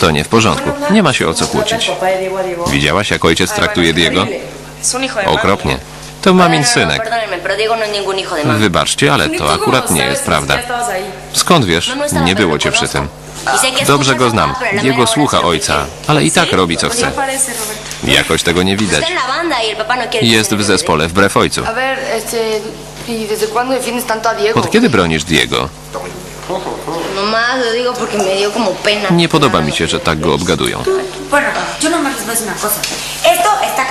To nie w porządku. Nie ma się o co kłócić. Widziałaś, jak ojciec traktuje Diego? Okropnie. To mamin synek. Wybaczcie, ale to akurat nie jest prawda. Skąd wiesz? Nie było cię przy tym. Dobrze go znam. Diego słucha ojca, ale i tak robi co chce. Jakoś tego nie widać. Jest w le zespole wbrew ojcu. ¿Y? Od kiedy bronisz Diego? Nie podoba mi się, że tak go obgadują.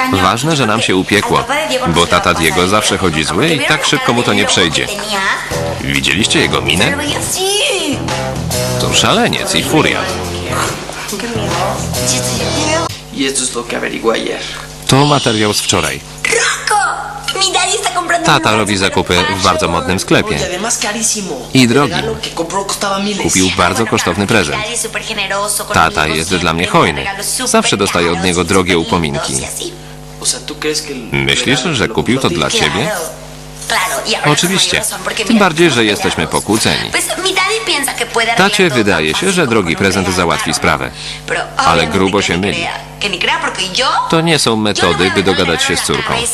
Cañón. Ważne, że nam się upiekło, no bo tata Diego zawsze chodzi zły i ¿Vieron tak szybko mu to nie przejdzie. Widzieliście jego minę? To szaleniec i furia. Y. To materiał z wczoraj. Tata robi zakupy w bardzo modnym sklepie. I drogi. Kupił bardzo kosztowny prezent. Tata jest dla mnie hojny. Zawsze dostaję od niego drogie upominki. lindos y así. O sea, ¿tú crees que el Myślisz, że kupił to dla ciebie? Oczywiście. Tym bardziej, że jesteśmy pokłóceni. Tacie wydaje się, że drogi prezent załatwi sprawę. Ale grubo się myli. Crea, Que ni crea, porque yo To nie są voy metody, by dogadać się z córką. Y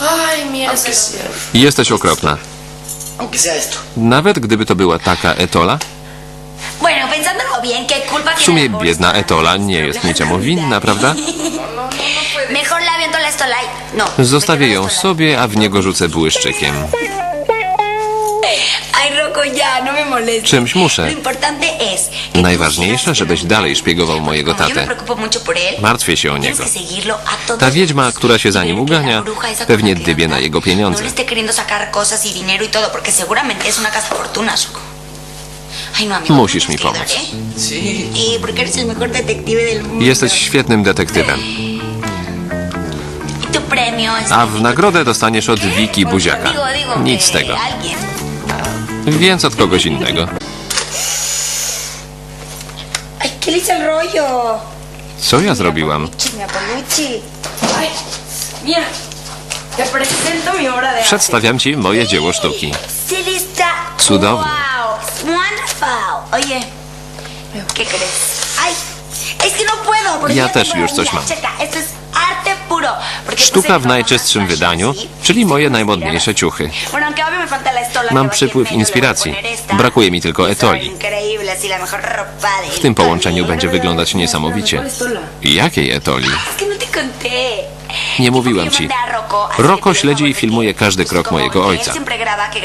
no. Ay. Aunque sea, Jesteś okropna. aunque sea esto. Nawet gdyby to była taka Etola, Bueno, pensándolo bien, ¿qué culpa w sumie biedna? Etola nie jest niczemu winna, prawda? Y- No. Zostawię ją sobie, a w niego rzucę błyszczykiem. Czymś muszę. Lo importante es que tú Najważniejsze, żebyś dalej szpiegował mojego tatę. Martwię się o niego. Ta wiedźma, która się za nim ugania, pewnie dybie na jego pieniądze. No y y no. Musisz mi pomóc. ¿eh? Jesteś świetnym detektywem, a w nagrodę dostaniesz od Wiki buziaka. Nic que z tego. Więc od kogoś innego. Ay, ¿qué le hice el rollo? Co ja zrobiłam? Chinga, Paluchi. Ay, mira. Te presento mi obra de arte. Przedstawiam ci moje dzieło sztuki. Sí, lista. Cudownie. Wow, it's wonderful. Oye, ¿qué crees? Ay, es que no puedo. porque też tengo- już coś mam. Checa, esto es Sztuka w najczystszym wydaniu, czyli moje najmodniejsze ciuchy. Mam przypływ inspiracji. Brakuje mi tylko etoli. W tym połączeniu będzie wyglądać niesamowicie. Jakiej Etoli? Nie mówiłem ci. Rocco śledzi i filmuje każdy krok mojego ojca.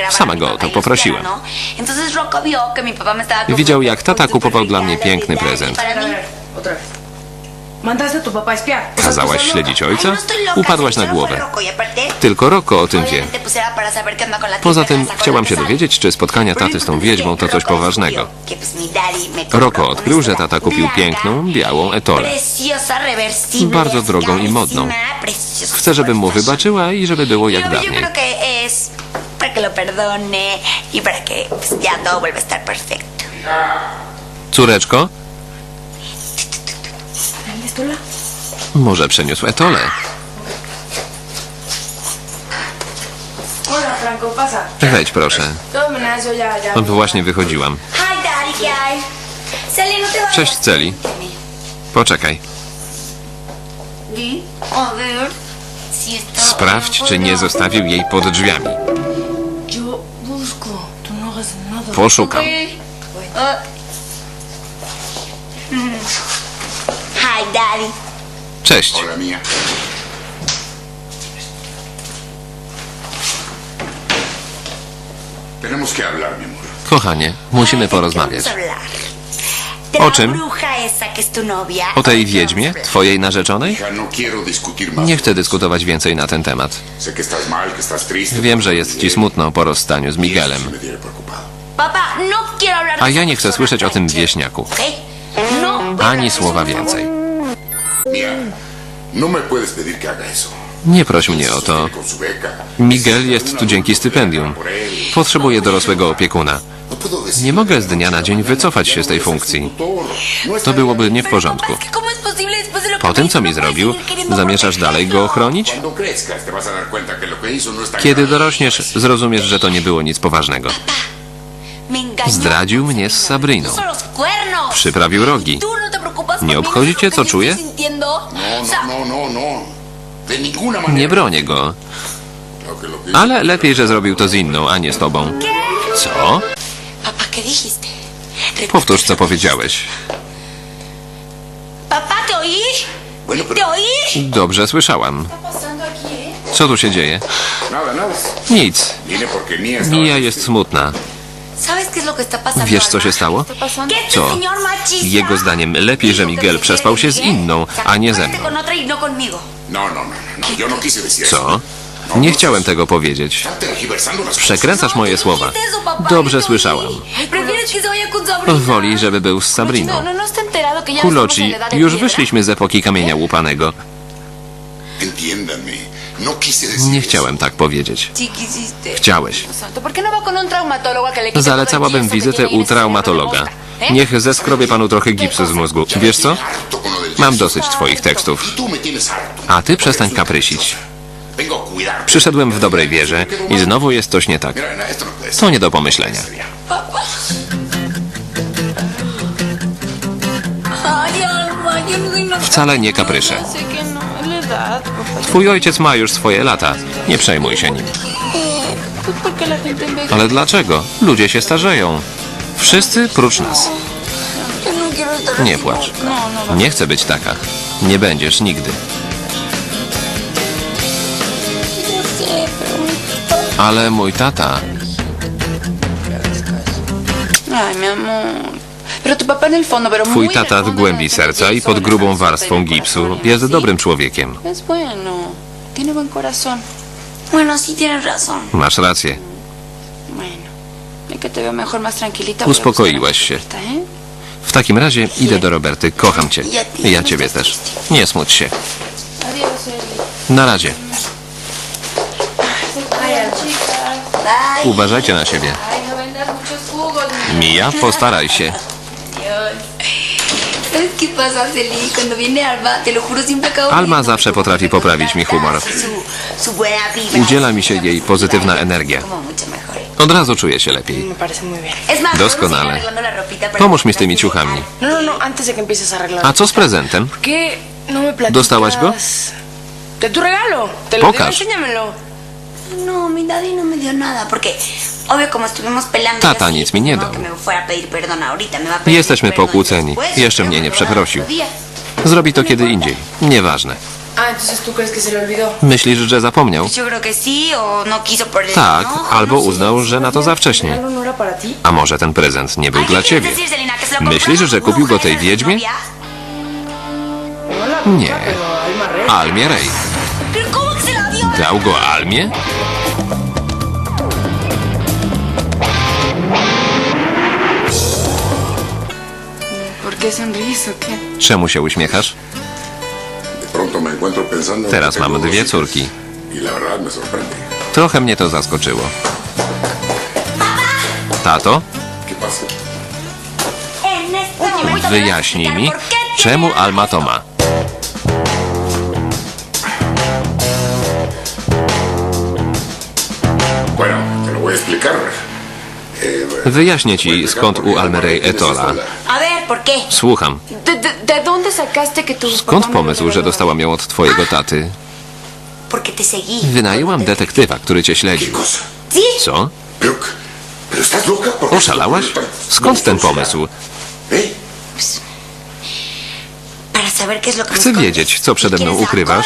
Sama go o to poprosiłem. Widział, jak tata kupował dla mnie piękny prezent. Kazałaś śledzić no ojca? Upadłaś na głowę. Tylko Rocco o tym wie. Poza tym chciałam się dowiedzieć, czy spotkania taty z tą wiedźmą to coś poważnego. Rocco odkrył, że tata kupił piękną, białą etolę. Bardzo drogą i modną. Chcę, żebym mu wybaczyła i żeby było jak dawniej. creo que es para que lo perdone y para que pues, ya todo vuelva a estar perfecto. Może przeniósł etolę? Hola, Franco, pasa. Wejdź proszę. Yo ya, ya. Właśnie wychodziłam. Hi, no te vayas. Cześć, Celi. Poczekaj. A ver si está Sprawdź, czy nie zostawił jej pod drzwiami. Yo busco. Tú no nada. Poszukam. Hi, Daddy. Cześć. Hola mía. Tenemos que hablar, mi amor. Kochanie, musimy porozmawiać. ¿O czym? O tej wiedźmie, twojej narzeczonej? No quiero discutir más. Nie chcę dyskutować więcej na ten temat. Sé que estás mal, que estás triste. Wiem, że jest ci smutno po rozstaniu z Y Miguelem. me tiene preocupado. Papá, no A ja nie chcę słyszeć o tym wieśniaku. No. Ani słowa więcej. Nie proś mnie o to. Miguel jest tu dzięki stypendium. Potrzebuje dorosłego opiekuna. No Nie mogę z dnia na dzień wycofać się z tej funkcji. To byłoby nie w porządku. Es que ¿cómo es posible después de lo que Po tym, co mi no zrobił, zamierzasz dalej go ochronić? No Kiedy dorośniesz, zrozumiesz, że to nie było nic poważnego. Zdradził mnie z Sabriną. Przyprawił rogi. Nie obchodzi cię, co czuję? No, no, no. Nie bronię go. Ale lepiej, że zrobił to z inną, a nie z tobą. Co? Powtórz, co powiedziałeś. Dobrze słyszałam. Co tu się dzieje? Nic. Mija jest smutna. Wiesz, co się stało? Co? Jego zdaniem lepiej, że Miguel przespał się z inną, a nie ze mną. y no. No, no. Co? Nie chciałem tego powiedzieć. Przekręcasz moje słowa. Dobrze słyszałam. Woli, żeby był z Sabriną. Kuloci, już wyszliśmy z epoki kamienia łupanego. No Nie chciałem tak powiedzieć. Chciałeś. Santo, ¿por qué no Zalecałabym wizytę u traumatologa. ¿Eh? Niech zeskrobie panu trochę gipsu z mózgu. Wiesz co? Mam dosyć twoich tekstów. Y. A ty przestań kaprysić. Przyszedłem w dobrej wierze i znowu jest coś nie tak. No, no. To nie do pomyślenia. No. Wcale nie kapryszę. Twój ojciec ma już swoje lata. Nie przejmuj się nim. Ale dlaczego? Ludzie się starzeją. Wszyscy prócz nas. Nie płacz. Nie chcę być taka. Nie będziesz nigdy. Ale mój tata. Ay, mi amor. Twój tata w głębi serca i pod grubą warstwą gipsu jest dobrym człowiekiem. Masz rację. Uspokoiłaś się. ¿eh? W takim razie idę do Roberty. Kocham cię. Ja ciebie też. Nie smuć się. Na razie. Uważajcie na siebie. No Mija, postaraj się. ¿Sabes qué pasa, Celi? Cuando viene Alma, te lo juro, siempre acabo Alma riéndome zawsze potrafi poprawić mi humor. Udziela mi się jej pozytywna energia. Od razu czuję się lepiej. Doskonale. Pomóż mi z tymi ciuchami. No, no, no, a co z prezentem? ¿Por qué no? ¿Dostałaś go? Pokaż. No, no. Tata nic mi nie no, dał. Jesteśmy pokłóceni. Jeszcze mnie nie dar przeprosił. Zrobi to kiedy indziej. Nieważne. Myślisz, że zapomniał? No Tak, albo no uznał, że na to za ¿El wcześnie. no? A może ten prezent nie był dla ¿qué ciebie? Myślisz, że kupił go tej wiedźmie? No Nie. Almie Rej. Dał go Almie? Czemu się uśmiechasz? Teraz mam dwie córki. Y. Trochę mnie to zaskoczyło. Tato, wyjaśnij mi, czemu Alma to ma. Eh, Wyjaśnię ci, skąd u Almerej Etola. ¿Por qué? Słucham. ¿De, de, de dónde sacaste que tu Skąd pomysł, że dostałam ją od twojego taty? Porque te seguí. Wynajęłam detektywa, który cię ¿Qué śledził. Co? Pero, pero estás loca. ¿Por qué Oszalałaś? Skąd ten pomysł? ¿Eh? Para saber qué es lo que me Chcę escondes. wiedzieć, co przede mną ¿Quién es la ukrywasz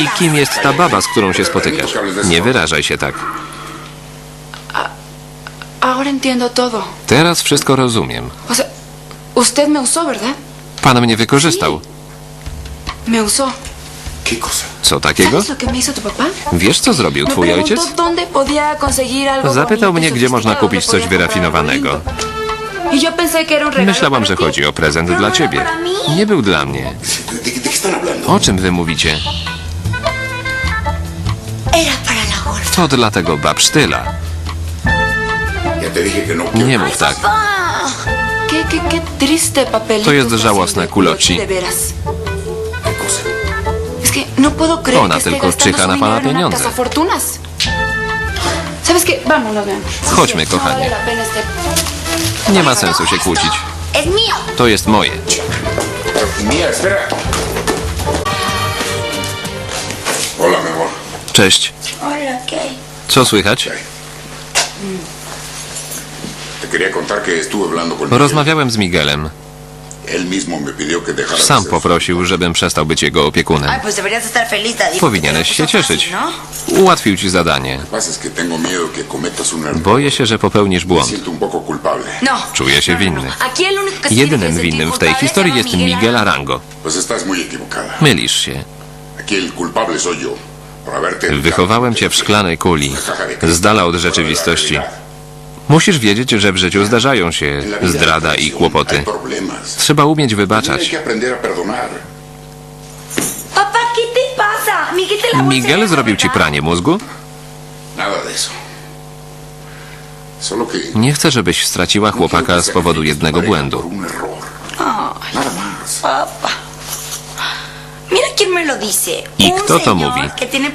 i kim jest ta baba, z którą się spotykasz. Nie wyrażaj się tak. Ahora entiendo todo. Teraz wszystko rozumiem. O sea, usted me usó, ¿verdad? Pan mnie wykorzystał. Me usó. ¿Qué cosa? Co takiego? ¿Sabes lo que me hizo tu papá? Wiesz, co zrobił Me twój preguntó ojciec? dónde podía conseguir algo Zapytał bonito mnie, gdzie można sofisticado, kupić dónde coś podía comprar wyrafinowanego. lindo. Y yo pensé que era un regalo Myślałam, para że ti. chodzi o prezent dla ciebie. Nie był dla mnie. ¿De, de- de qué están hablando? O czym wy mówicie? Era para la golfa. To dla tego babsztyla. Ya te dije que no. Nie mów tak. To jest żałosne, Kuloci. No Ona tylko czyha na pana pieniądze. cazafortunas. ¿Sabe ¿Sabes qué? Vámonos, mi amor. Chodźmy, No kochanie. este... Nie ma sensu się kłócić. To jest moje. Cześć. Co słychać? Rozmawiałem z Miguelem. Sam poprosił, żebym przestał być jego opiekunem. Powinieneś się cieszyć. Ułatwił ci zadanie. Boję się, że popełnisz błąd. No. Czuję się winny. Tiene que Jedynym winnym w tej historii jest Miguel Arango. Mylisz się. Wychowałem cię w szklanej kuli, z dala od rzeczywistości. Musisz wiedzieć, że w życiu zdarzają się zdrada i kłopoty. Trzeba umieć wybaczać. Miguel zrobił ci pranie mózgu? Nie chcę, żebyś straciła chłopaka z powodu jednego błędu. un error. Ay, Nada más. papá. Mira quién me lo dice. I kto to mówi?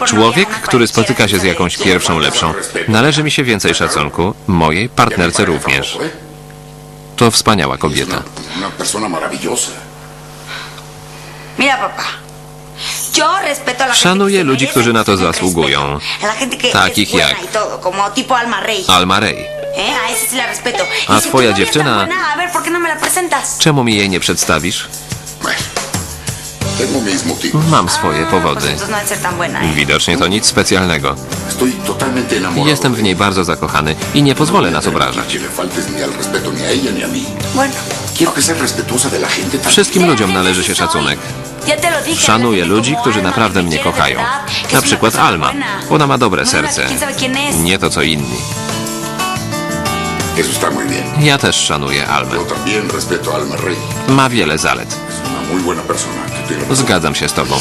Człowiek, który spotyka się z jakąś pierwszą lepszą. Należy mi się więcej szacunku, mojej partnerce również. To wspaniała kobieta. Szanuję ludzi, którzy na to zasługują. Takich jak- y Alma Rey. ¿Eh? A Y twoja tan dziewczyna- buena, A ver, ¿por qué no? Czemu mi jej nie przedstawisz? Mam swoje powody. no ¿eh? Widocznie to nic specjalnego. Jestem w niej bardzo zakochany i nie pozwolę nas No obrażać. Wszystkim ludziom należy się szacunek. Szanuję ludzi, którzy naprawdę mnie kochają. Na przykład Alma. Ona ma dobre No serce. Nie to co inni. Ja też szanuję Almę. Ma wiele zalet. Zgadzam się z tobą.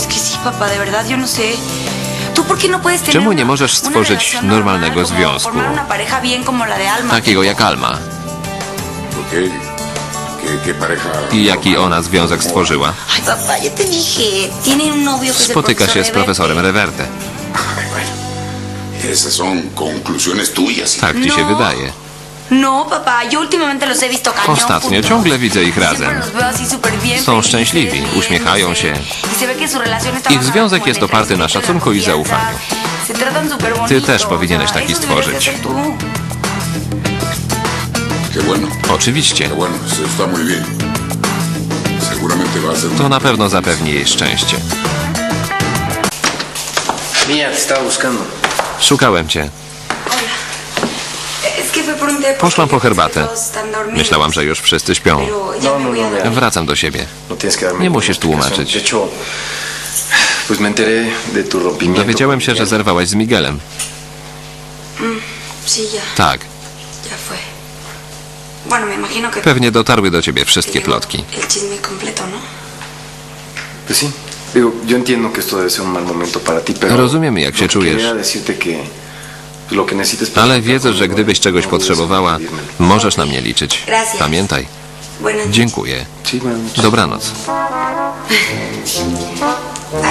No sé. ¿Tú por qué no Czemu nie możesz stworzyć normalnego związku? Takiego jak Alma. I jaki ona związek stworzyła? Spotyka się z profesorem Reverte. Tak ci się No. wydaje. No, papá, yo últimamente los he visto cañón. Ostatnio juntos. ciągle widzę ich Siempre razem. los veo así súper bien, Są felices, szczęśliwi, uśmiechają się. Y se ve que su relación está Ich basada związek como en jest el oparty na respeto, szacunku i confianza. zaufaniu. Se tratan súper bonito, Ty też o powinieneś sea, taki eso deberías stworzyć. hacer tú. Qué bueno. Oczywiście. Qué bueno. Eso está muy bien. Seguramente va a ser To una... na pewno zapewni jej szczęście. Mía, te estaba buscando. Szukałem cię. Es que fue por un té. porque Poszłam po herbatę. Myślałam, że już wszyscy śpią. No, no, no. Wracam do siebie. Nie musisz tłumaczyć. Dowiedziałem się, że zerwałaś z Miguelem. Ya. Tak. Pewnie dotarły do ciebie wszystkie plotki. Rozumiemy, jak się czujesz. Ale wiedzę, że gdybyś czegoś potrzebowała, możesz na mnie liczyć. Pamiętaj. Dziękuję. Dobranoc. Bye.